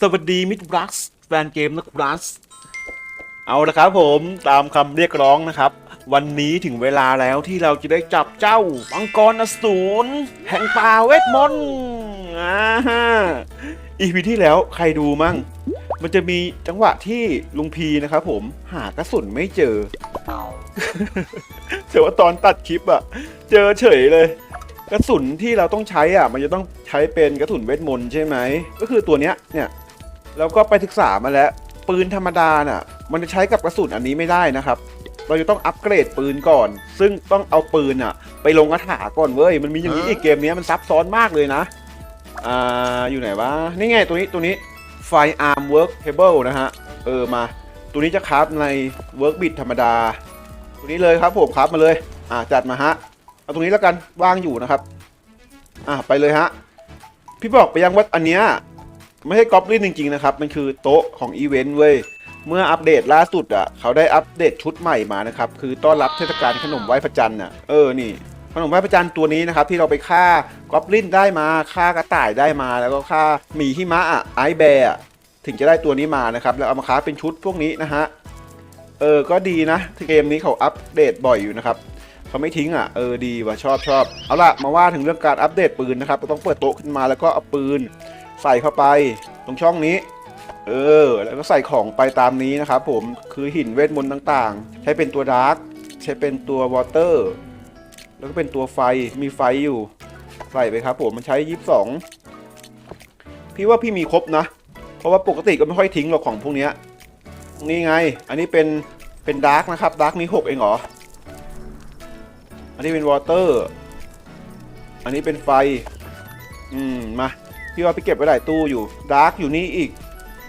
สวัสดีมิตรรักแฟนเกมนักรักเอาละครับผมตามคำเรียกร้องนะครับ วันนี้ถึงเวลาแล้วที่เราจะได้จับเจ้ามังกรอสูรแห่งป่าเวทมนต์อ่าฮะอีพีที่แล้วใครดูมั่ง มันจะมีจังหวะที่ลุงพีนะครับผมหากระสุนไม่เจอแต่ว่าตอนตัดคลิปอะเจอเฉยเลย กระสุนที่เราต้องใช้อะ มันจะต้องใช้เป็นกระสุนเวทมนต์ใช่ไหมก็คือตัวเนี้ยเนี่ย เราก็ไปศึกษามาแล้ว ปืนธรรมดาน่ะ มันจะใช้กับกระสุนอันนี้ไม่ได้นะครับเราจะต้องอัปเกรดปืนก่อน ซึ่งต้องเอาปืนอะไปลงกระถาก่อนเว้ย มันมีอย่างนี้อีกเกมเนี้ยมันซับซ้อนมากเลยนะ อ่า อยู่ไหนวะ นี่ไงตัวนี้ตัวนี้ไฟอาร์มเวิร์กเทเบิลนะฮะ เออมา ตัวนี้จะคราฟในเวิร์กบิทธรรมดา ตัวนี้เลยครับผมคราฟมาเลย อ่าจัดมาฮะ เอาตรงนี้แล้วกันว่างอยู่นะครับ อะไปเลยฮะ พี่บอกไปยังว่าอันเนี้ย ไม่ใช่ก๊อปลินจริงๆนะครับ มันคือโต๊ะของอีเวนต์เว้ย เมื่ออัปเดตล่าสุดอะ เขาได้อัปเดตชุดใหม่มานะครับ คือต้อนรับเทศกาลขนมไหว้พระจันทร์อะ เออ นี่ ขนมไหว้พระจันทร์ตัวนี้นะครับ ที่เราไปฆ่าก๊อปลินได้มา ฆ่ากระต่ายได้มา แล้วก็ฆ่าหมีหิมะอะไอแบร์อะถึงจะได้ตัวนี้มานะครับ แล้วเอามาค้าเป็นชุดพวกนี้นะฮะ เออ ก็ดีนะ เกมนี้เขาอัปเดตบ่อยอยู่นะครับเขาไม่ทิ้งอะ เออดีว่ะชอบชอบ เอาล่ะ มาว่าถึงเรื่องการอัปเดตปืนนะครับเราต้องเปิดโต๊ะขึ้นมาแล้วก็เอาปืน ใส่เข้าไปตรงช่องนี้ เออ แล้วก็ใส่ของไปตามนี้นะครับผมคือหินเวทมนต์ต่างๆ ใช้เป็นตัวดาร์กใช้เป็นตัววอเตอร์แล้วก็เป็นตัวไฟมีไฟอยู่ ใส่ไปครับผมมันใช้ยี่สิบสองพี่ว่าพี่มีครบนะ เพราะว่าปกติก็ไม่ค่อยทิ้งหรอกของพวกนี้นี่ไง อันนี้เป็นเป็นดาร์กนะครับดาร์กมีหกเองเหรอ อันนี้เป็นวอเตอร์ อันนี้เป็นไฟ อืม มา พี่ว่าพี่เก็บไว้หลายตู้อยู่ดาร์กอยู่นี่อีก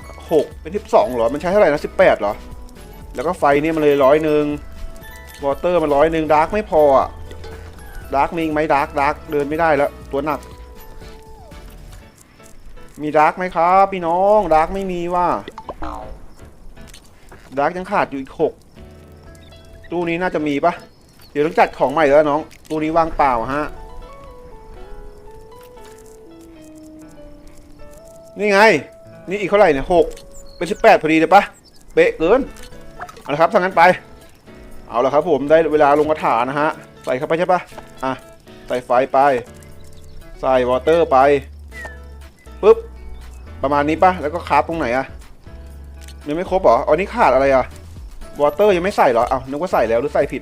6 เป็นทิปสองเหรอ มันใช้เท่าไหร่นะ18เหรอ แล้วก็ไฟเนี่ยมันเลยร้อยหนึ่งวอเตอร์มันร้อยหนึ่งดาร์กไม่พออะดาร์กมีอีกไหมดาร์กดาร์กเดินไม่ได้แล้ว ตัวหนัก มีดาร์กไหมครับ พี่น้องดาร์กไม่มีว่าดาร์กยังขาดอยู่อีกหกตู้นี้น่าจะมีปะเดี๋ยวต้องจัดของใหม่แล้วน้องตัวนี้ว่างเปล่าฮะ นี่ไง นี่อีกเท่าไหร่เนี่ยหกเป็นสิบแปดพอดีเลยปะเป๊ะเกิน เอาละครับทางนั้นไป เอาละครับผมได้เวลาลงกระถานะฮะ ใส่เข้าไปใช่ปะอะ ใส่ไฟไป ใส่วอเตอร์ไปปุ๊บ ประมาณนี้ปะแล้วก็คาร์บตรงไหนอะยังไม่ครบเหรออันนี้ขาดอะไรอะวอเตอร์ยังไม่ใส่เหรอเอานึกว่าใส่แล้วหรือใส่ผิด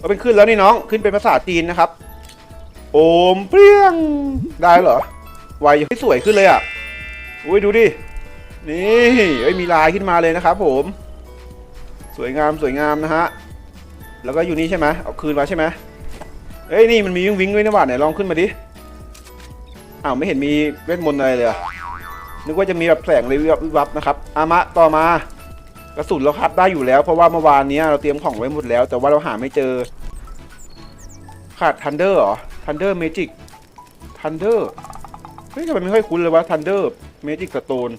ก็เป็นขึ้นแล้วนี่น้อง ขึ้นเป็นภาษาจีนนะครับ โอมเปรี้ยง ได้เหรอ วยังไม่สวยขึ้นเลยอะอุ้ยดูดิ นี่เอ้ยมีลายขึ้นมาเลยนะครับผม สวยงามสวยงามนะฮะ แล้วก็อยู่นี่ใช่ไหมเอาคืนมาใช่ไหมเอ้ยนี่มันมีวิงวิงด้วยนะว่าไหนลองขึ้นมาดิ อ้าวไม่เห็นมีเวทมนต์อะไรเลยนึกว่าจะมีแบบแสงเลยวิบวับนะครับอามะต่อมากระสุนเราคัดได้อยู่แล้ว เพราะว่าเมื่อวานนี้เราเตรียมของไว้หมดแล้ว แต่ว่าเราหาไม่เจอ ขาดทันเดอร์เหรอทันเดอร์เมจิกทันเดอร์ ฮ้ยทำไมไม่ค่อยคุ้นเลยว่าทันเดอร์เมจิกสโตน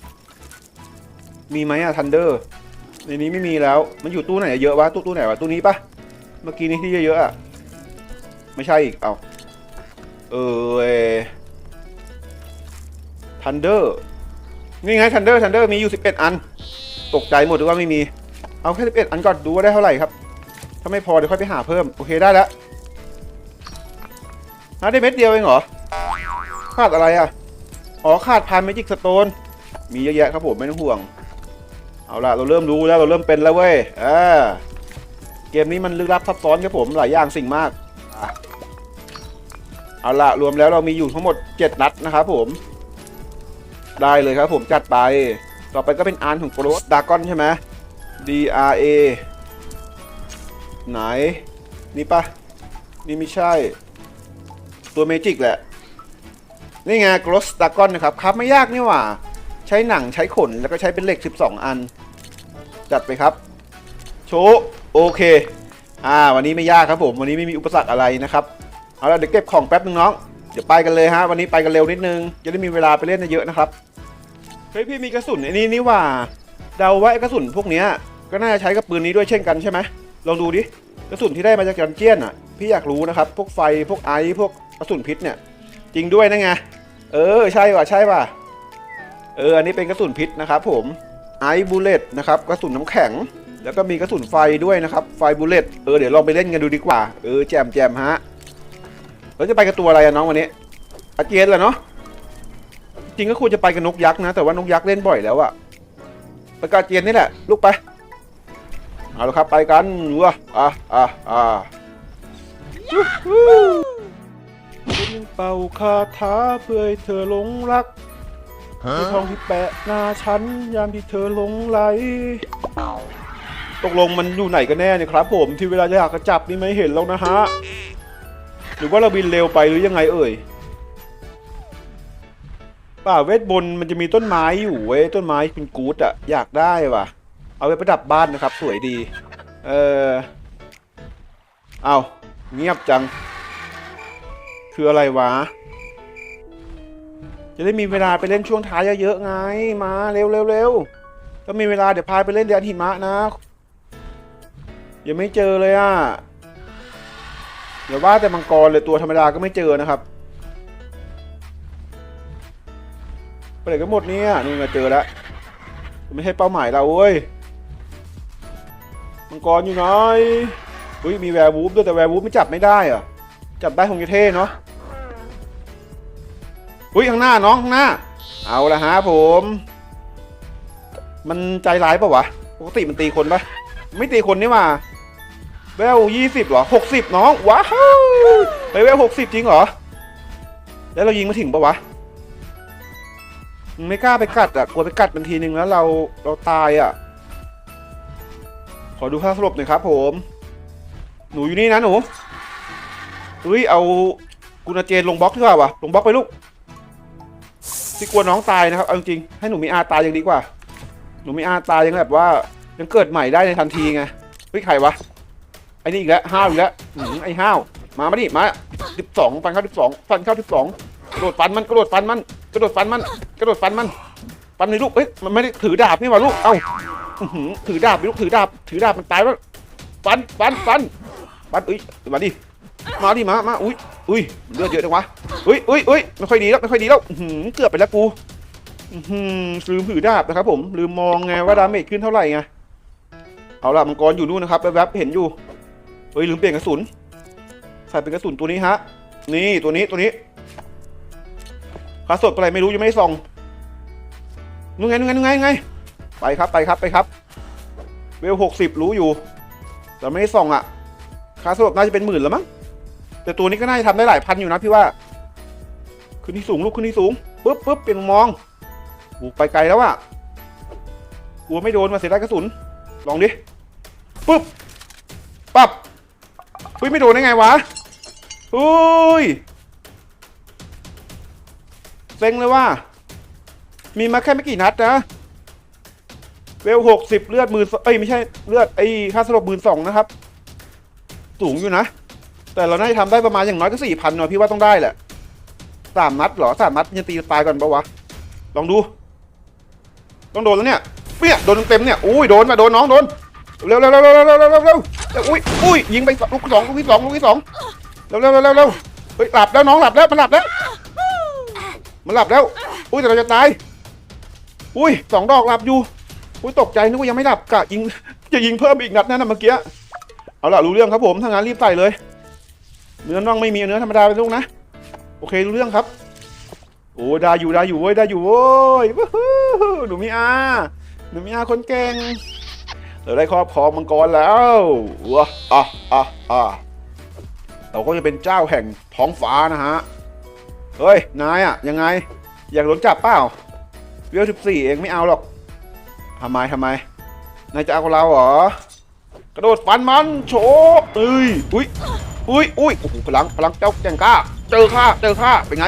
มีไหมอะทันเดอร์ในนี้ไม่มีแล้ว มันอยู่ตู้ไหนเยอะวะตู้ตู้ไหนวะตู้นี้ปะเมื่อกี้นี้ที่เยอะๆอะไม่ใช่อีกเอาเออทันเดอร์นี่ไงทันเดอร์ทันเดอร์มีอยู่ 11 อัน ตกใจหมดหรือว่าไม่มี เอาแค่ 11 อันก่อนดูว่าได้เท่าไหร่ครับ ถ้าไม่พอเดี๋ยวค่อยไปหาเพิ่ม โอเคได้แล้วหาได้เม็ดเดียวเองเหรอขาดอะไรอะ อ๋อขาดพานเมจิกสโตนมีเยอะแยะครับผมไม่ต้องห่วง เอาล่ะเราเริ่มรู้แล้วเราเริ่มเป็นแล้วเว้ยอ่าเกมนี้มันลึกลับซับซ้อนครับผมหลายอย่างสิ่งมากเอาล่ะรวมแล้วเรามีอยู่ทั้งหมด 7 นัดนะครับผม ได้เลยครับผมจัดไป ต่อไปก็เป็นอันของโปรสดากอนใช่ไหม D R A ไหน นี่ปะนี่ไม่ใช่ ตัวเมจิกแหละ นี่ไง g r o s s d a g o n นะครับครับไม่ยากนี่หว่า ใช้หนังใช้ขนแล้วก็ใช้เป็นเหล็ก 12 อัน จัดไปครับ โชโอเค อ่า วันนี้ไม่ยากครับผม วันนี้ไม่มีอุปสรรคอะไรนะครับ เอาละเดี๋ยวเก็บของแป๊บนึงน้อง เดี๋ยวไปกันเลยฮะ วันนี้ไปกันเร็วนิดนึง จะได้มีเวลาไปเล่นเยอะนะครับ เฮ้ยพี่มีกระสุนไอ้นี่นี่หว่า เดาว่าไอ้กระสุนพวกเนี้ยก็น่าจะใช้กับปืนนี้ด้วยเช่นกันใช่ไหมลองดูดิ กระสุนที่ได้มาจากดันเจียนอะ พี่อยากรู้นะครับ พวกไฟ พวกไอซ์พวกกระสุนพิษเนี่ย จริงด้วยนะไง เออใช่ว่ะใช่ว่ะเอออันนี้เป็นกระสุนพิษนะครับผมไอบูเลตนะครับกระสุนน้ำแข็ง แล้วก็มีกระสุนไฟด้วยนะครับไฟบูเลตเออเดี๋ยวลองไปเล่นกันดูดีกว่าเออแจมแจมฮะเราจะไปกับตัวอะไรอะน้องวันนี้อาเจียนเหรอเนาะจริงก็ควรจะไปกับนกยักษ์นะ แต่ว่านกยักษ์เล่นบ่อยแล้วอะไปกับอาเจียนนี่แหละลูกไปเอาละครับไปกันวัวอะอะอะ ยูฮูเป็นเป่าคาถาเพื่อให้เธอหลงรักในทองที่แปะหน้าฉันยามที่เธอหลงไหล ตกลงมันอยู่ไหนกันแน่เนี่ยครับ ผมที่เวลาจะอยากกระจับนี่ไม่เห็นแล้วนะฮะ หรือว่าเราบินเร็วไปหรือยังไงเอ่ยป่าเวทบนต์มันจะมีต้นไม้อยู่เว้ยต้นไม้เป็นกู๊ดอะอยากได้ว่ะ เอาไปประดับบ้านนะครับ สวยดี เออเอาเงียบจัง คืออะไรวะ จะได้มีเวลาไปเล่นช่วงท้ายเยอะๆไง มาเร็วเร็วเร็วถ้ามีเวลาเดี๋ยวพาไปเล่นเดือนหิมะนะ ยังไม่เจอเลยอะเดี๋ยวว่าแต่มังกรเลยตัวธรรมดาก็ไม่เจอนะครับไปไหนกันหมดเนี่ยนู่นไงเจอแล้วไม่ใช่เป้าหมายเราเว้ยมังกรอยู่ไหนอุ้ยมีแวร์วูฟด้วยแต่แวร์วูฟไม่จับไม่ได้อะจับได้คงจะเท่เนาะ อุ้ยข้างหน้าน้องข้างหน้า เอาละฮะผม มันใจร้ายปะวะปกติมันตีคนปะไม่ตีคนนี่มาเวลยี่สิบเหรอหกสิบน้องว้าวไปเวลหกสิบจริงเหรอ แล้วเรายิงมาถึงปะวะไม่กล้าไปกัดอะกลัวไปกัดมันทีนึงแล้วเราเราตายอะ ขอดูค่าสลบหน่อยครับ ผม หนูอยู่นี่นะหนูอุ้ยเอากุณาเจนลงบล็อกดีกว่าวะลงบล็อกไปลูก ที่กลัวน้องตายนะครับ เอาจริงให้หนูมีอาตายยังดีกว่า หนูมีอาตายยังแบบว่า ยังเกิดใหม่ได้ในทันทีไงเฮ้ยใครวะ ไอ้นี่อีกแล้วห้าวอีกแล้วหืมไอ้ห้าว มามาดิมาสิบสองฟันเข้าสิบสองฟันเข้าสิบสองกระโดดฟันมันกระโดดฟันมันกระโดดฟันมันกระโดดฟันมันฟันในลูกเอ้ยมันไม่ได้ถือดาบนี่หว่าลูก เอ้าอื้อหือถือดาบดิลูกถือดาบ ถือดาบมันตายแล้วฟันฟันฟันฟันเอ้ยมาดิ มาดิมามาอุ้ยอุ้ยเลือดเยอะจังวะอุ้ยอุ้ยอุ้ยไม่ค่อยดีแล้วไม่ค่อยดีแล้วหือเกือบไปแล้วกูหือลืมถือดาบนะครับ ผมลืมมองไงว่าดาเมจขึ้นเท่าไหร่ไงเอาล่ะมังกรอยู่นู่นนะครับแวบๆเห็นอยู่เฮ้ยลืมเปลี่ยนกระสุนใส่เป็นกระสุนตัวนี้ฮะ นี่ตัวนี้ตัวนี้คาสดอะไรไม่รู้ยังไม่ส่องนู่นไงนู่นไงนู่นไงไงไปครับไปครับไปครับ เวลหกสิบรู้อยู่แต่ไม่ได้ส่องอะคาสดน่าจะเป็นหมื่นแล้วมั้ง แต่ตัวนี้ก็น่าจะทำได้หลายพันอยู่นะพี่ว่า ขึ้นที่สูงลูกขึ้นที่สูงปุ๊บปุ๊บเปลี่ยนมุมมองบุกไปไกลแล้วอะกลัวไม่โดนมาเสียได้กระสุน ลองดิปุ๊บปับเฮ้ยไม่โดนได้ไงวะอุ้ยเซ็งเลยว่า มีมาแค่ไม่กี่นัดนะ เวลหกสิบเลือดหมื่นเอ้ยไม่ใช่เลือดไอ้ค่าสลบหมื่นสองนะครับ สูงอยู่นะ แต่เราน่าจะทำได้ประมาณอย่างน้อยก็สี่พันเนาะพี่ว่าต้องได้แหละสามนัดเหรอสามนัดยังตีตายก่อนปะวะ ลองดู ต้องโดนแล้วเนี่ยเปี้ยโดนเต็มเนี่ยอุ้ยโดนมาโดนน้องโดนเร็วเร็วเร็วเร็วเร็วเร็วเร็วเร็วอุ้ยอุ้ยยิงไปลูกสองลูกที่สองลูกที่สองเร็วเร็วเร็วเร็วเร็วเฮ้ยหลับแล้วน้องหลับแล้วมันหลับแล้วมันหลับแล้ว อุ้ยแต่เราจะตาย อุ้ยสองดอกหลับอยู่ อุ้ยตกใจนึกว่ายังไม่หลับกะยิงจะยิงเพิ่มอีกนัดนั่นนะเมื่อกี้ เอาล่ะรู้เรื่องครับผมถ้างั้นรีบใส่เลย เนื้อน่องไม่มีเนื้อธรรมดาเป็นลูกนะ โอเครู้เรื่องครับ โอ้ได้อยู่ได้อยู่เว้ยได้อยู่เว้ยวู้ฮู้หนูมีอาหนูมีอาคนเก่งเราได้ครอบครองมังกรแล้วว้าอะอะอะเราก็จะเป็นเจ้าแห่งท้องฟ้านะฮะ เฮ้ย นายอะยังไง อยากโดนจับเปล่าเวลสิบสี่เองไม่เอาหรอกทำไมทำไม นายจะเอาเราเหรอ กระโดดฟันมัน โฉบเอ้ยอุ้ย อุ้ยอุ้ยโอ้โหพลังพลังเจ้าแก่งกล้า เจอข้าเจอข้าเป็นไง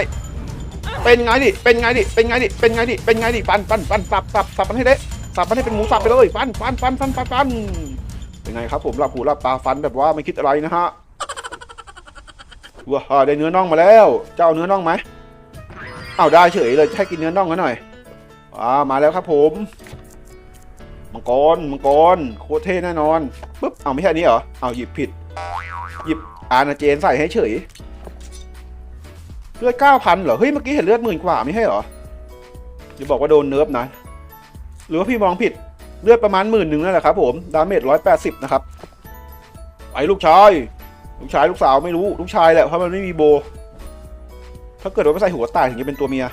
เป็นไงดิเป็นไงดิเป็นไงดิเป็นไงดิเป็นไงดิปันปันปันสับสับสับมันให้เด้สับมันให้เป็นหมูสับไปเลยปันปันปันปันปันปันเป็นไงครับผมหลับหูหลับตาฟันแบบว่าไม่คิดอะไรนะฮะว้าได้เนื้อน่องมาแล้วเจ้าเอาเนื้อน่องไหมเอาได้เฉยเลยจะให้กินเนื้อน่องกันหน่อยอ่ามาแล้วครับผมมังกรมังกรโคตรเท่แน่นอนปุ๊บเอาไม่ใช่นี้เหรอเอาหยิบผิด หยิบอาณาเจนใส่ให้เฉย เลือดเก้าพันเหรอ เฮ้ย เมื่อกี้เห็นเลือดหมื่นกว่าไม่ใช่เหรออย่าบอกว่าโดนเนิร์ฟนะ หรือว่าพี่มองผิด เลือดประมาณหมื่นหนึ่งนั่นแหละครับผม ดาเมจร้อยแปดสิบนะครับไปลูกชาย ลูกชายลูกสาวไม่รู้ ลูกชายแหละ เพราะมันไม่มีโบ ถ้าเกิดว่าไม่ใส่หัวตายถึงจะเป็นตัวเมีย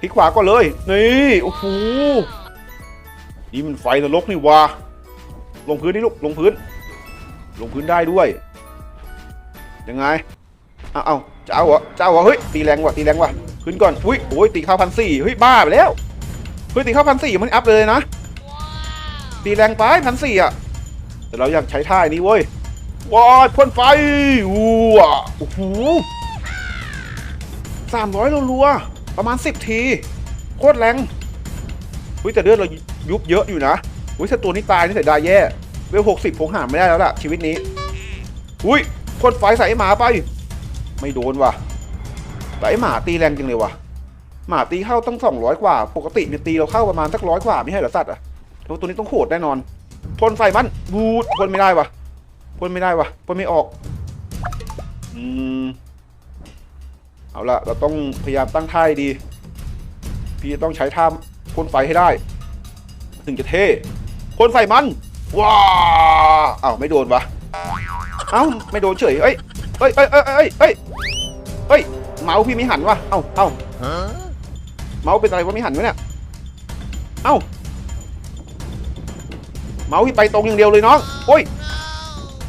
พลิกขวาก่อนเลย นี่ โอ้โห นี่มันไฟนรกนี่วะลงพื้นนี่ลูก ลงพื้น ลงพื้นได้ด้วย ยังไง เอาเอาเจ้าเหรอเจ้าเหรอเฮ้ย ตีแรงว่ะ ตีแรงว่ะ ขึ้นก่อน อุ้ยโอ้ยตีเข้าพันสี่เฮ้ย บ้าไปแล้ว เฮ้ย ตีเข้าพันสี่มันอัพเลยนะ ตีแรงไปพันสี่อะ แต่เราอยากใช้ท่านี้เว้ย ว้ายพ่นไฟอู้อะโอ้โหสามร้อยรัวๆประมาณสิบที โคตรแรงอุ้ยแต่เลือดเรายุบเยอะอยู่นะอุ้ยถ้าตัวนี้ตายนี่เสียดายแย่ เวลหกสิบคงหาไม่ได้แล้วล่ะ ชีวิตนี้ อุ้ยพ่นไฟใส่ไอ้หมาไป ไม่โดนว่ะแต่ไอ้หมาตีแรงจังเลยว่ะ หมาตีเข้าตั้งสองร้อยกว่า ปกติเนี่ยตีเราเข้าประมาณสักร้อยกว่าไม่ใช่เหรอสัตว์อะแล้วตัวนี้ต้องโหดแน่นอนพ่นไฟมันบูดพ่นไม่ได้ว่ะพ่นไม่ได้ว่ะพ่นไม่ออกอืมเอาละเราต้องพยายามตั้งท่าให้ดี พี่ต้องใช้ท่าพ่นไฟให้ได้ ถึงจะเท่พ่นไฟมัน ว้าเอ้าไม่โดนวะเอ้าไม่โดนเฉยเอ้ยเอ้ยเอ้ยเอ้ยเอ้ยเอ้ยเอ้ยเมาส์พี่ไม่หันวะเอ้าเอ้าเมาส์เป็นอะไรวะไม่หันวะเนี่ยเอ้าเมาส์พี่ไปตรงอย่างเดียวเลยน้องโอ้ย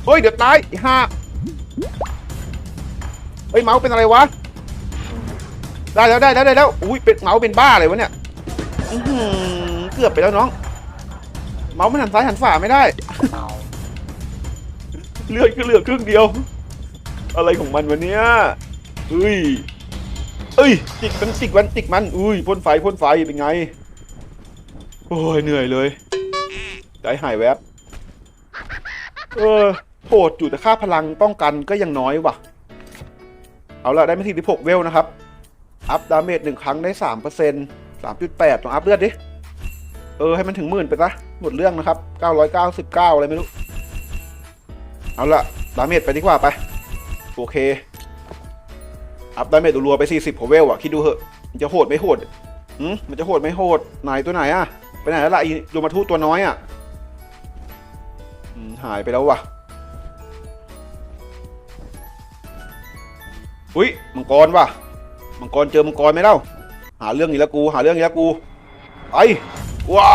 เฮ้ยเดี๋ยวตายไอ้ห่าเฮ้ยเมาส์เป็นอะไรวะได้แล้วได้แล้วได้แล้วอุ้ยเป็นเมาส์เป็นบ้าเลยวะเนี่ยเกือบไปแล้วน้อง เมาส์มันหันซ้ายหันฝ่าไม่ได้ เลือดก็เหลือครึ่งเดียว อะไรของมันวะเนี่ยเฮ้ยเอ้ยจิกมันจิกมันจิกมัน อุ้ยพ่นไฟพ่นไฟเป็นไง โอ้ยเหนื่อยเลยใจหายแวบ เออโหดอยู่แต่ค่าพลังป้องกันก็ยังน้อยว่ะ เอาละได้ไม่ทีที่6เวลนะครับ อัพดาเมจหนึ่งครั้งได้สามเปอร์เซ็นต์สามจุดแปดต้องอัพเลือดดิ เออให้มันถึงหมื่นไปซะหมดเรื่องนะครับเก้าร้อยเก้าสิบเก้าอะไรไม่รู้ เอาละดาเมจไปดีกว่าไป โอเค อัพดาเมจรัวไปสี่สิบเวลอะคิดดูเหอะ มันจะโหดไม่โหดหืมมันจะโหดไม่โหดไหนตัวไหนอะไปไหนแล้วล่ะอีโยมาทูตตัวน้อยอะหายไปแล้วว่ะอุ้ยมังกรว่ะมังกรเจอมังกรไหมเล่า หาเรื่องอีกแล้วกู หาเรื่องอีกแล้วกูไป ว้า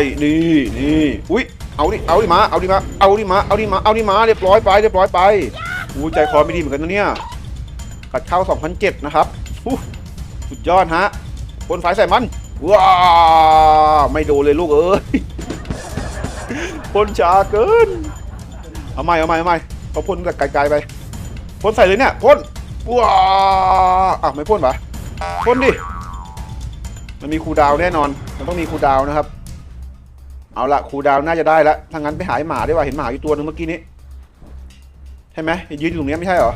ยนี่นี่อุ้ยเอาดิเอาดิมาเอาดิมาเอาดิมาเอาดิมาเอาดิมาเรียบร้อยไปเรียบร้อยไปอู้ใจคอไม่ดีเหมือนกันนะเนี่ยกัดเข้า2007นะครับสุดยอดฮะพ่นไฟใส่มันว้าไม่โดนเลยลูกเอ้ยพ่นช้าเกินเอาใหม่เอาใหม่เอาใหม่เขาพ่นแต่ไกลๆไปพ่นใส่เลยเนี่ยพ่นว้าอะไม่พ่นปะพ่นดิ มันมีคูดาวแน่นอน มันต้องมีคูดาวนะครับ เอาละคูดาวน่าจะได้ล้วถ้างั้นไปหาหมาดีกว่าเห็นหมาอยู่ตัวหนึงเมื่อกี้นี้ใช่ไหมยืนอยู่ตรงนี้ไม่ใช่เหรอ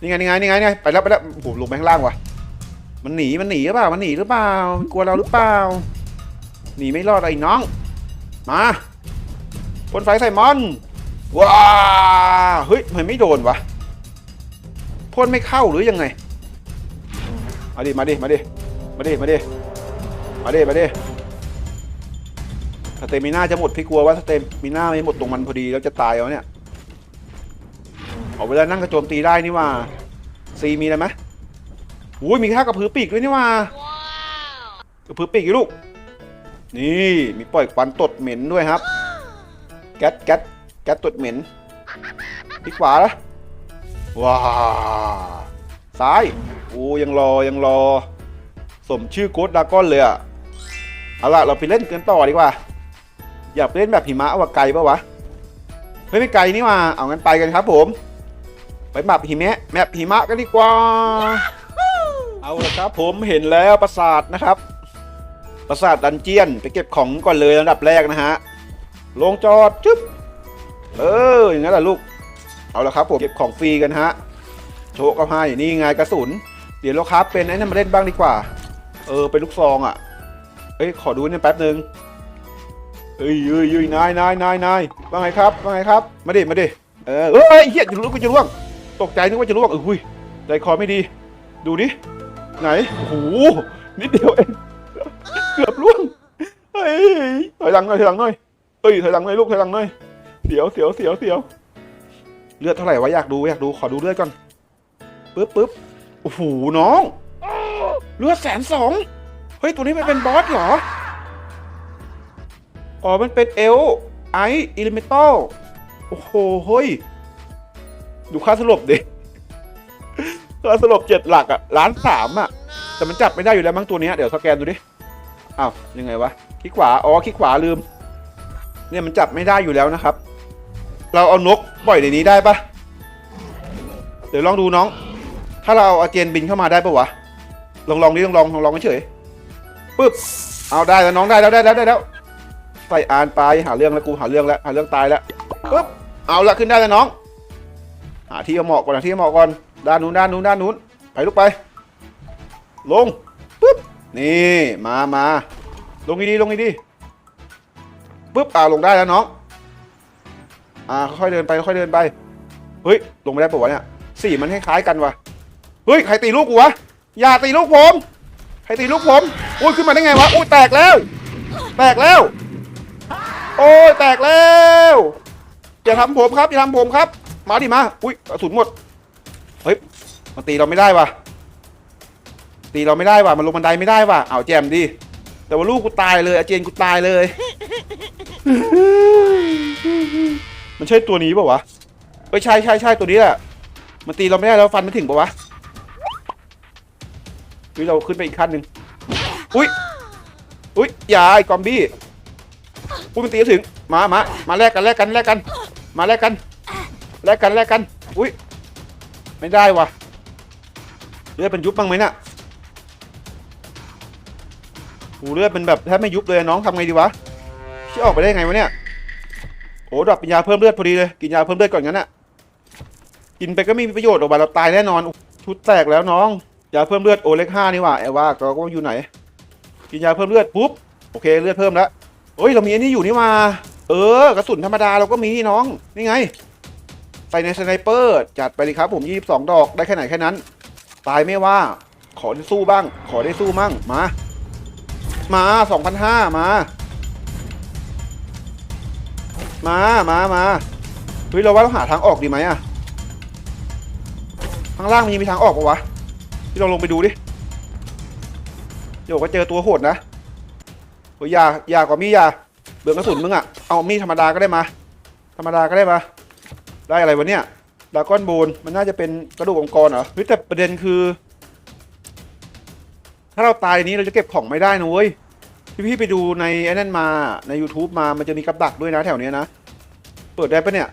นี่ไงนี่ไงนี่ไงนี่ไงไปแล้วไปแล้วโอ้โหลงไปข้างล่างว่ะ มันหนีมันหนีหรือเปล่า มันหนีหรือเปล่า มันกลัวเราหรือเปล่า หนีไม่รอดไอ้น้อง มาพ่นไฟใส่มันว้า เฮ้ยทำไมไม่โดนวะพ่นไม่เข้าหรือยังไง มาดิ มาดิ มาดิ มาดิ มาดิ มาดิ มาดิ สเตมิน่าจะหมดพี่กลัวว่าสเตมิน่าไม่หมดตรงมันพอดีแล้วจะตายเอาเนี่ย เอาเวลานั่งกระโจมตีได้นี่ว่า ซีมีอะไรไหมอุ้ยมีค่ากระพือปีกด้วยนี่ว่า กระพือปีกอีลูก นี่มีปล่อยควันตดเหม็นด้วยครับ แก๊สแก๊สแก๊สตดเหม็นพลิกขวาละว้าซ้าย โอ้ยังรอยังรอ สมชื่อโกดดากอนเลยอะเอาล่ะ เราไปเล่นกันต่อดีกว่า อยากเล่นแบบหิมะว่าไกลปะวะ เฮ้ยไม่ไกลนี่ว่าเอางั้นไปกันครับผม ไปแมปหิมะแมปหิมะกันดีกว่า เอาละครับผมเห็นแล้วปราสาทนะครับ ปราสาทดันเจียน ไปเก็บของก่อนเลยอันดับแรกนะฮะ ลงจอดจึ๊บ เอออย่างนั้นแหละลูก เอาละครับผมเก็บของฟรีกันฮะ โชว์ก็ให้นี่ไงกระสุน เดี๋ยวเราครับเป็นไอ้นั่นมาเล่นบ้างดีกว่า เออเป็นลูกซองอะ เอ้ยขอดูเนี่ยแป๊บหนึ่งเอ้ยเอ้ยเอ้ยนายนายนายนายว่าไงครับว่าไงครับ มาดิมาดิเออเอ้ยเฮียจะล่วงกูจะล่วง ตกใจนึกว่าจะล่วงเออหุยใจคอไม่ดี ดูดิไหนโอ้โหนิดเดียวเองเกือบล่วงเฮ้ยถอยหลังหน่อยถอยหลังหน่อยเอ้ยถอยหลังหน่อยลูกถอยหลังหน่อยเสียวเสียวเสียวเสียวเลือดเท่าไหร่วะอยากดูอยากดูขอดูเลือดก่อนปึ๊บปึ๊บโอ้โหน้อง เลือแสนสองเฮ้ย ตัวนี้มันเป็นบอสเหรอ อ๋อ มันเป็นเอลไออิลิเมตัลโอ้โหเฮ้ย ดูค่าสลบดิค่าสลบเจ็ดหลักอะล้านสามอะแต่มันจับไม่ได้อยู่แล้วมั้งตัวนี้เดี๋ยวสแกนดูดิอ้าวยังไงวะคลิกขวา อ๋อคลิกขวาลืม เนี่ยมันจับไม่ได้อยู่แล้วนะครับ เราเอานกปล่อยในนี้ได้ปะเดี๋ยวลองดูน้อง ถ้าเราเอาอาเจนบินเข้ามาได้ปะวะ ลองลองดิลองลองลองลองเฉยปึ๊บเอาได้แล้วน้องได้แล้วได้แล้วได้แล้วใส่อ่านไปหาเรื่องแล้วกูหาเรื่องแล้วหาเรื่องตายแล้วปึ๊บเอาละขึ้นได้แล้วน้อง หาที่เหมาะก่อนหาที่เหมาะก่อนด้านนู้นด้านนู้นด้านนู้นไปลูกไป ลงปึ๊บนี่มามาลงดีๆลงดีๆปึ๊บอ่าลงได้แล้วน้องอ่าค่อยๆเดินไปค่อยๆเดินไปเฮ้ยลงไม่ได้ปะวะเนี่ยสีมันคล้ายๆกันวะเฮ้ยใครตีลูกกูวะ อย่าตีลูกผมใครตีลูกผมอุ้ยขึ้นมาได้ไงวะอุ้ยแตกแล้ว แตกแล้ว โอ้ยแตกแล้วอย่าทำผมครับอย่าทำผมครับ มาดิมาอุ้ยกระสุนหมดเฮ้ยมันตีเราไม่ได้ว่ะ ตีเราไม่ได้ว่ะมันลงบันไดไม่ได้ว่ะเอาแจมดิแต่ว่าลูกกูตายเลยอาเจนกูตายเลย มันใช่ตัวนี้ป่าวะเอ้ยใช่ใช่ใช่ตัวนี้แหละมันตีเราไม่ได้แล้วฟันไม่ถึงป่าวะ อุ้ยเราขึ้นไปอีกขั้นหนึ่งอุ้ยอุ้ยอย่าไอ้กอมบี้อุ้ยมันตีเราถึงมามามาแลกกันแลกกันแลกกันมาแลกกันแลกกันแลกกันอุ้ยไม่ได้วะเลือดเป็นยุบบ้างไหมน่ะหูเลือดเป็นแบบแทบไม่ยุบเลยน้องทำไงดีวะชี่ออกไปได้ไงวะเนี่ยโอ้ดรอปเป็นยาเพิ่มเลือดพอดีเลยกินยาเพิ่มเลือดก่อนงั้นน่ะกินไปก็ไม่มีประโยชน์ออกมาเราตายแน่นอนชุดแตกแล้วน้อง ยาเพิ่มเลือดโอเล็กห้านี่ว่าแอลว่าเราก็อยู่ไหน กินยาเพิ่มเลือดปุ๊บโอเคเลือดเพิ่มแล้วเฮ้ยเรามีอันนี้อยู่นี่มาเออกระสุนธรรมดาเราก็มีน้องนี่ไงใส่ในสไนเปอร์จัดไปเลยครับผม22 ดอกได้แค่ไหนแค่นั้น ตายไม่ว่า ขอได้สู้บ้าง ขอได้สู้มั่งมา มา2,500มา มามามาเฮ้ยเราว่าเราหาทางออกดีไหมอะข้างล่างมันยังมีทางออกปะวะ ที่เราลงไปดูดิเดี๋ยวก็เจอตัวโหดนะเฮ้ยยายากว่ามียาเบืองกระสุนมึงอะเอามีดธรรมดาก็ได้มา ธรรมดาก็ได้มา ได้อะไรวะเนี่ยดาก้อนโบนมันน่าจะเป็นกระดูกองค์กรเหรอเฮ้ยแต่ประเด็นคือ ถ้าเราตายนนี้เราจะเก็บของไม่ได้นะเว้ยที่พี่ไปดูในไอ้นั่นมาใน YouTube มามันจะมีกับดักด้วยนะแถวเนี้ยนะ เปิดได้ปะเนี่ย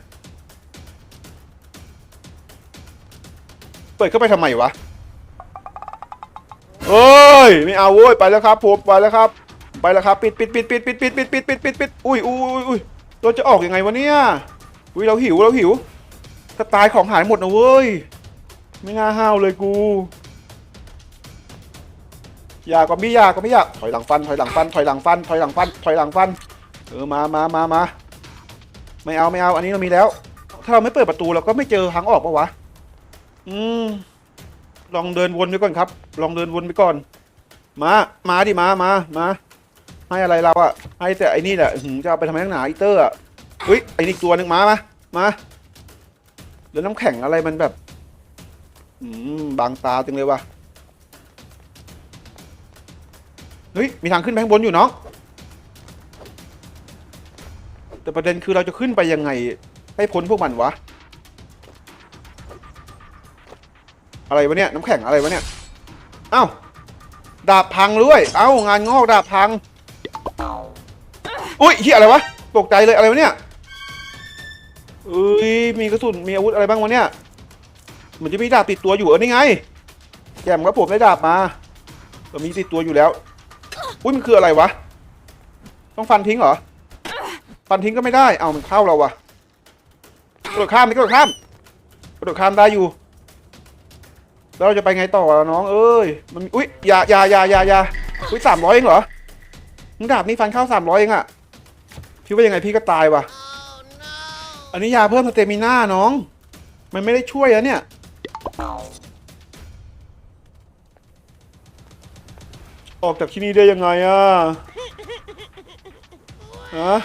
เปิดเข้าไปทำไมวะ เอ้ยไม่เอาเว้ยไปแล้วครับผมไปแล้วครับ ไปแล้วครับปิดปิดปิดปิดปิดปิดปิดปิดปิดปิดปิดอุ้ยอุ้ยอุ้ยเราจะออกยังไงวะเนี่ยอุ้ยเราหิวเราหิวถ้าตายของหายหมดนะเว้ยไม่น่าห้าวเลยกู อยากก็ไม่อยากก็ไม่อยากถอยหลังฟันถอยหลังฟันถอยหลังฟันถอยหลังฟันถอยหลังฟันเออมามามามาไม่เอาไม่เอาอันนี้เรามีแล้ว ถ้าเราไม่เปิดประตูเราก็ไม่เจอทางออกปะวะ อืม ลองเดินวนไปก่อนครับ ลองเดินวนไปก่อน มา มาดิมา มา มา ให้อะไรเราอะให้แต่ไอ้นี่แหละหืมจะเอาไปทำไมนักหนาอีเตอร์อะเฮ้ย ไอ้นี่อีกตัวหนึ่งมา มา มาเดี๋ยวน้ำแข็งอะไรมันแบบ อืม บางตาจังเลยว่ะ เฮ้ย มีทางขึ้นไปข้างบนอยู่น้อง แต่ประเด็นคือเราจะขึ้นไปยังไง ให้พ้นพวกมันวะ อะไรวะเนี่ยน้ำแข็งอะไรวะเนี่ยเอ้าดาบพังด้วยเอ้างานงอกดาบพังอุ้ยเฮียอะไรวะตกใจเลยอะไรวะเนี่ยเอ้ยมีกระสุนมีอาวุธอะไรบ้างวะเนี่ยเหมือนจะมีดาบติดตัวอยู่เออนี่ไงแกมครับผมได้ดาบมาเออมีติดตัวอยู่แล้วอุ้ยมันคืออะไรวะ ต้องฟันทิ้งเหรอฟันทิ้งก็ไม่ได้เอามันเข้าเราวะกระโดดข้ามกระโดดข้ามกระโดดข้ามได้อยู่ แล้วเราจะไปไงต่อล่ะน้อง เอ้ย มันอุ้ยอย่าอย่าอย่าอย่าอย่าอุ้ยสามร้อยเองเหรอมึงดาบนี่ฟันเข้าสามร้อยเองอะพี่ว่ายังไงพี่ก็ตายว่ะ อันนี้ยาเพิ่มสเตมิน่าน้อง มันไม่ได้ช่วยอะเนี่ย ออกจากที่นี่ได้ยังไงอะฮะ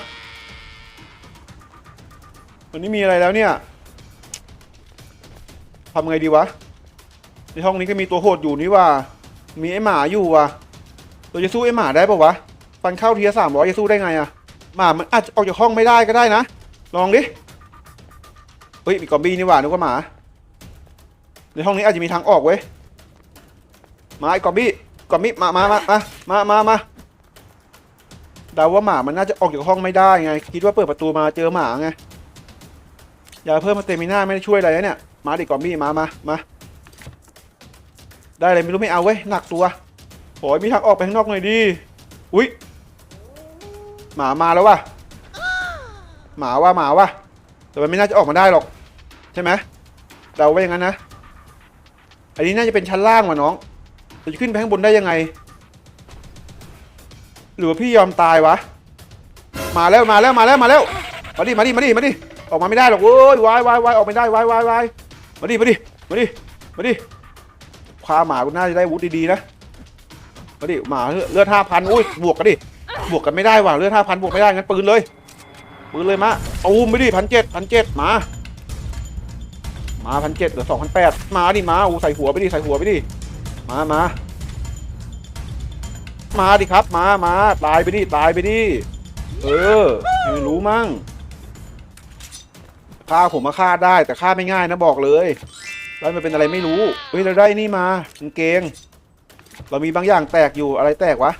มันไม่มีอะไรแล้วเนี่ยทำไงดีวะ ในห้องนี้ก็มีตัวโหดอยู่นี่ว่า มีไอหมาอยู่ว่ะเราจะสู้ไอหมาได้ปะวะฟันเข้าทีละสามร้อยจะสู้ได้ไงอะหมามันอาจจะออกจากห้องไม่ได้ก็ได้นะ ลองดิเฮ้ยมีกอมบี้นี่หว่านึกว่าหมาในห้องนี้อาจจะมีทางออกเว้ยมาไอ้กอมบี้กอมบี้มามามามามามามาเดาว่าหมามันน่าจะออกจากห้องไม่ได้ไง คิดว่าเปิดประตูมาเจอหมาไงอย่าเพิ่มมาเตมิน่าไม่ได้ช่วยอะไรเนี่ยมาดิกอมบี้มามามา ได้เลยไม่รู้ไม่เอาเว้ยหนักตัวโอ้ยมีทางออกไปข้างนอกหน่อยดิอุ้ยหมามาแล้ววะหมาว่าหมาว่ะแต่มันไม่น่าจะออกมาได้หรอก ใช่ไหมเดาไว้อย่างนั้นนะอันนี้น่าจะเป็นชั้นล่างว่ะน้องจะขึ้นไปข้างบนได้ยังไง หรือว่าพี่ยอมตายวะ มาแล้วมาแล้วมาแล้วมาแล้วมาดิมาดิมาดิมาดิออกมาไม่ได้หรอกเว้ยวายวายวายออกไม่ได้วายวายวายมาดิมาดิมาดิมาดิพาาหมากูน่าจะได้วุฒิดีๆนะมาดิหมาเลือดห้าพันอุ้ยบวกกันดิบวกกันไม่ได้ว่ะเลือดห้าพันบวกไม่ได้งั้นปืนเลยปืนเลยมาเอาอุ้มไปดิพันเจ็ดพันเจ็ดมามาพันเจ็ดเหลือสองพันแปดมาดิมาอูใส่หัวไปดิใส่หัวไปดิมามามาดิครับ มามาตายไปดิตายไปดิเออให้มันรู้มั่งฆ่าผมมาฆ่าได้แต่ฆ่าไม่ง่ายนะบอกเลย แล้มันเป็นอะไรไม่รู้ เฮ้ยเราได้นี่มากางเกง เรามีบางอย่างแตกอยู่อะไรแตกวะ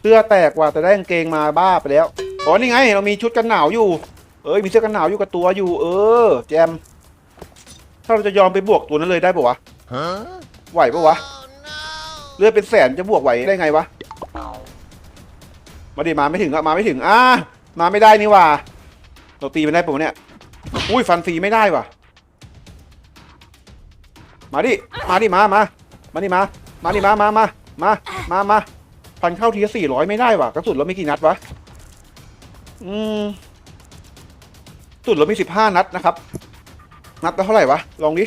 เสื้อแตกว่ะแต่ได้กางเกงมาบ้าไปแล้วอ๋อนี่ไง เรามีชุดกันหนาวอยู่ เอ้ยมีเสื้อกันหนาวอยู่กับตัวอยู่ เออ แจม ถ้าเราจะยอมไปบวกตัวนั้นเลยได้ปะวะไหวปะวะเลือดเป็นแสนจะบวกไหวได้ไงวะมาดิมาไม่ถึงอะมาไม่ถึงอ่ามาไม่ได้นี่ว่ะเราตีมันได้ปะวะเนี่ยอุ้ยฟันฟรีไม่ได้ว่ะ มาดิ มาดิ มา มา มาดิมา มาดิมา มา มา มา มา มา พันเข้าทีสี่ร้อยไม่ได้ว่ะ กระสุนเรามีกี่นัดวะ อืมสุนเรามีสิบห้านัดนะครับ นัดละเท่าไหร่วะ ลองดิ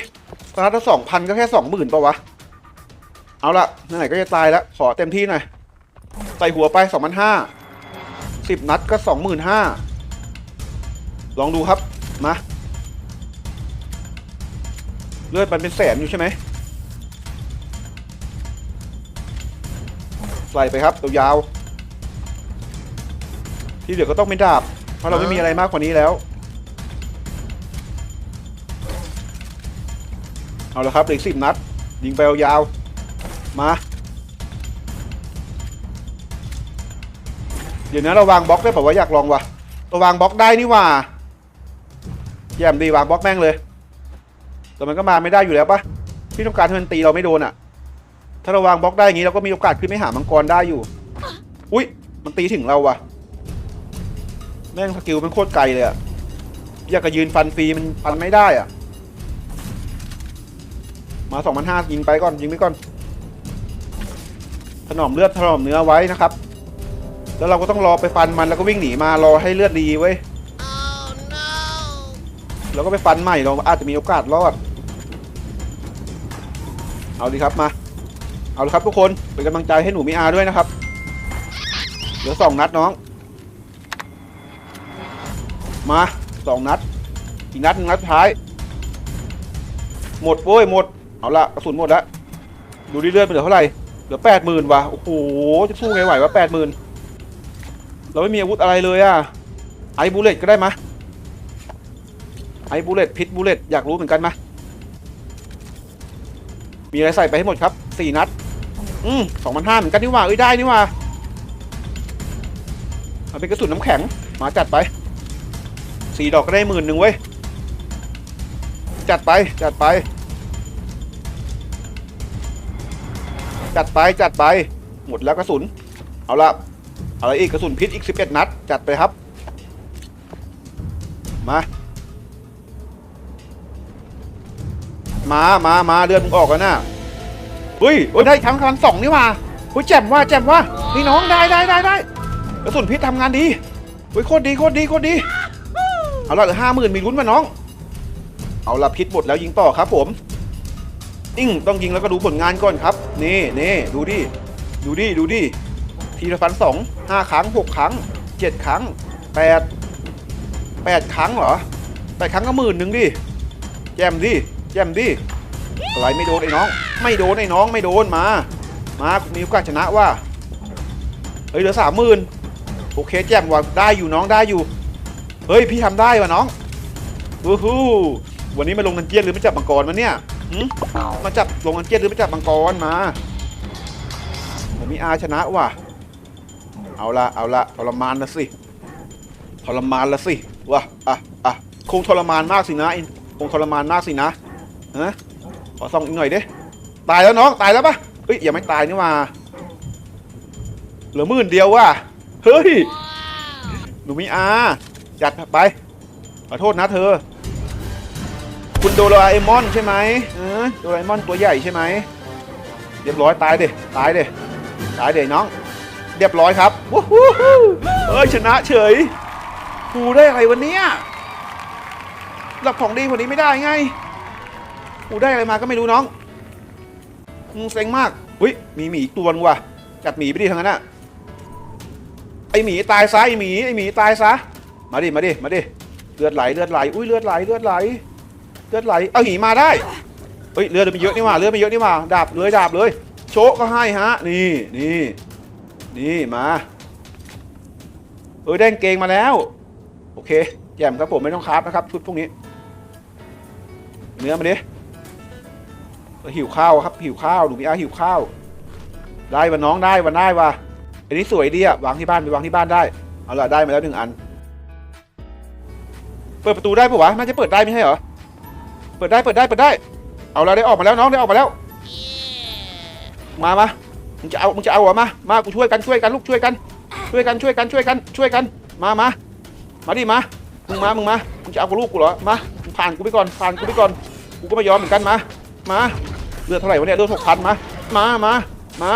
นัดละสองพันก็แค่สองหมื่นปะวะ เอาละไหนก็จะตายแล้ว ขอเต็มที่หน่อย ใส่หัวไปสองพันห้าสิบนัดก็สองหมื่นห้าลองดูครับ มา เลือดมันเป็นแสนอยู่ใช่ไหมใส่ไปครับตัวยาว ที่เหลือก็ต้องเป็นดาบ เพราะเราไม่มีอะไรมากกว่านี้แล้ว เอาละครับเหลือสิบนัด ยิงไปยาวมา เดี๋ยวนะเราวางบล็อกได้ป่าวะอยากลองวะเราวางบล็อกได้นี่ว่าแย่มดีวางบล็อกแม่งเลย แต่มันก็มาไม่ได้อยู่แล้วปะพี่ต้องการให้มันตีเราไม่โดนอะถ้าเราวางบล็อกได้อย่างนี้เราก็มีโอกาสขึ้นไม่หามังกรได้อยู่ อุ้ยมันตีถึงเราวะแม่งสกิลมันโคตรไกลเลยอะอยากจะยืนฟันฟรีมันฟันไม่ได้อะมาสองพันห้ายิงไปก่อนยิงไปก่อน ถนอมเลือดถนอมเนื้อไว้นะครับ แล้วเราก็ต้องรอไปฟันมันแล้วก็วิ่งหนีมารอให้เลือดดีเว้ย แล้วก็ไปฟันใหม่เราอาจจะมีโอกาสรอด เอาดีครับมา เอาละครับทุกคนเป็นกำลังใจให้หนูมีอาด้วยนะครับ เหลือสองนัดน้อง มาสองนัด อีกนัดนึงนัดท้าย หมดโว้ยหมด เอาละกระสุนหมดแล้วดูดิเลือดไปเหลือเท่าไหร่เหลือแปดหมื่นว่ะโอ้โหจะสู้ไงไหววะแปดหมื่นเราไม่มีอาวุธอะไรเลยอะไอบูเลตก็ได้มะ ไอ้บูเลตพิษบูเลตอยากรู้เหมือนกันมะมีอะไรใส่ไปให้หมดครับสี่นัด อืมสองพันห้าเหมือนกันนี่ว่าเอ้ยได้นี่ว่ามันเป็นกระสุนน้ำแข็งมาจัดไปสี่ดอกก็ได้หมื่นหนึ่งเว้ย จัดไปจัดไป จัดไปจัดไป หมดแล้วกระสุน เอาละอะไรอีกกระสุนพิษอีกสิบเอ็ดนัด จัดไปครับ มา มามามาเดือนมึงออกแล้วนะเฮ้ยเฮ้ยได้ทำการสองนี่ว่าเฮ้ยแจ่มว่าแจ่มว่าพี่น้องได้ได้ได้ได้กระสุนพิษทำงานดีเฮ้ยโคตรดีโคตรดีโคตรดีเอาละเหลือห้าหมื่นมีลุ้นมาน้อง เอาละพิษหมดแล้วยิงต่อครับผมอิ่งต้องยิงแล้วก็ดูผลงานก่อนครับ นี่นี่ดูดิดูดิดูดิทีละพันสองห้าครั้งหกครั้งเจ็ดครั้งแปดแปดครั้งเหรอแปดครั้งก็หมื่นหนึ่งดิแจมดิ แจมดิอะไรไม่โดนไอ้น้อง ไม่โดนไอ้น้องไม่โดนมา มามีโอกาสชนะว่าเฮ้ยเหลือสามหมื่นโอเคแจมว่าได้อยู่น้องได้อยู่ เฮ้ยพี่ทำได้ว่ะน้องวู้ฮู้วันนี้มาลงนันเจียนหรือมาจับมังกรมาเนี่ยมาจับลงนันเจียนหรือมาจับมังกรมาผมมีอาชนะว่ะ เอาละเอาละทรมานละสิทรมานละสิว่ะอะอะคงทรมานมากสินะอินคงทรมานมากสินะ ฮะขอส่องอีกหน่อยดิตายแล้วน้องตายแล้วปะเฮ้ยยังไม่ตายนี่หว่าเหลือหมื่นเดียวว่ะเฮ้ยหนูมีอาจัดไปขอโทษนะเธอ คุณโดราเอมอนใช่ไหมเออโดราเอมอนตัวใหญ่ใช่ไหมเรียบร้อยตายเดตายเดตายเดน้อง เรียบร้อยครับวู้ฮู้ฮู้เอ้ยชนะเฉยกูได้อะไรวันนี้หลับของดีกว่านี้ไม่ได้ไง กูได้อะไรมาก็ไม่รู้น้องมึงเซ็งมากอุ้ยมีหมีอีกตัวนึงว่ะจัดหมีไปดิทั้งนั้นอะไอหมีตายซะไอหมีไอหมีตายซะมาดิมาดิมาดิเลือดไหลเลือดไหลอุ้ยเลือดไหลเลือดไหลเลือดไหลเอาหมีมาได้เฮ้ยเลือดมันเยอะนี่หว่าเลือดมันเยอะนี่หว่าดาบเลยดาบเลย โชกก็ให้ฮะนี่นี่นี่มาเออได้กางเกงมาแล้ว โอเคแจ่มครับผมไม่ต้องคราฟนะครับชุดพวกนี้ เนื้อมาดิ หิวข้าวครับหิวข้าวหนูมีอาหิวข้าว ได้วันน้องได้วันได้วะอันนี้สวยดีอะวางที่บ้านไปวางที่บ้านได้เอาละได้มาแล้วหนึ่งอัน เปิดประตูได้ปะวะน่าจะเปิดได้ไม่ใช่เหรอเปิดได้เปิดได้เปิดได้ เอาละได้ออกมาแล้วน้องได้ออกมาแล้ว มามามึงจะเอามึงจะเอาเหรอมามากูช่วยกันช่วยกันลูกช่วยกัน ช่วยกันช่วยกันช่วยกัน ช่วยกัน มามามาดิมามึงมามึงมามึงจะเอากับลูกกูเหรอมาผ่านกูไปก่อนผ่านกูไปก่อนกูก็ไม่ยอมเหมือนกันมา มา เลือดเท่าไหร่วะเนี่ยเลือดหกพันมา มามามา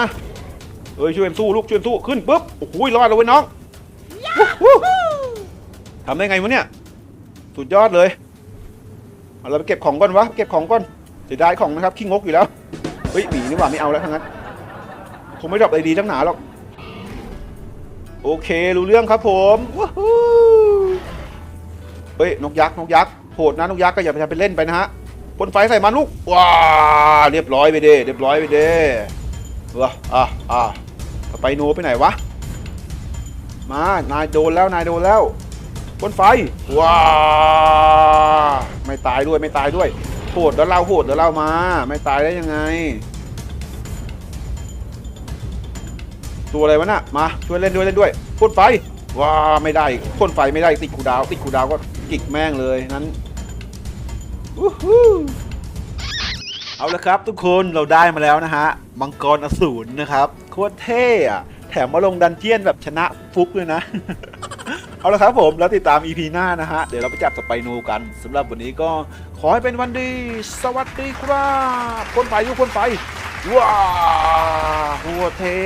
เอ้ยช่วยกันสู้ลูกช่วยกันสู้ขึ้นปุ๊บโอ้โหรอดแล้วเว้ยน้องวู้ฮู้ทำได้ไงวะเนี่ยสุดยอดเลยเอาเราไปเก็บของก่อนวะเก็บของก่อนเสียดายของนะครับขี้งกอยู่แล้วเฮ้ยหมีนี่หว่าไม่เอาแล้วทั้งนั้นคงไม่ดรอปอะไรดีจังหนาหรอกโอเค รู้เรื่องครับผมว้าวฮู้เฮ้ยนกยักษ์นกยักษ์โหดนะนกยักษ์ก็อย่าไปทำเป็นเล่นไปนะฮะ พ่นไฟใส่มันลูกว้าเรียบร้อยไปเด้เรียบร้อยไปเด้ว้าอะอะไปโนไปไหนวะมานายโดนแล้วนายโดนแล้วพ่นไฟว้าไม่ตายด้วยไม่ตายด้วยโหดแล้วเราโหดแล้วเรามา ไม่ตายได้ยังไง ตัวอะไรวะน่ะมาช่วยเล่นด้วยเล่นด้วยพ่นไฟว้าไม่ได้พ่นไฟไม่ได้ติดคูดาวติดคูดาวก็กิกแม่งเลยนั้น เอาละครับทุกคนเราได้มาแล้วนะฮะ มังกรอสูรนะครับ โคตรเท่อะแถมมาลงดันเจียนแบบชนะฟุกเลยนะ เอาละครับผมแล้วติดตาม EP หน้านะฮะ เดี๋ยวเราไปจับสไปโนกันสำหรับวันนี้ก็ขอให้เป็นวันดี สวัสดีครับพ่นไฟทุกคนไฟว้าโคตรเท่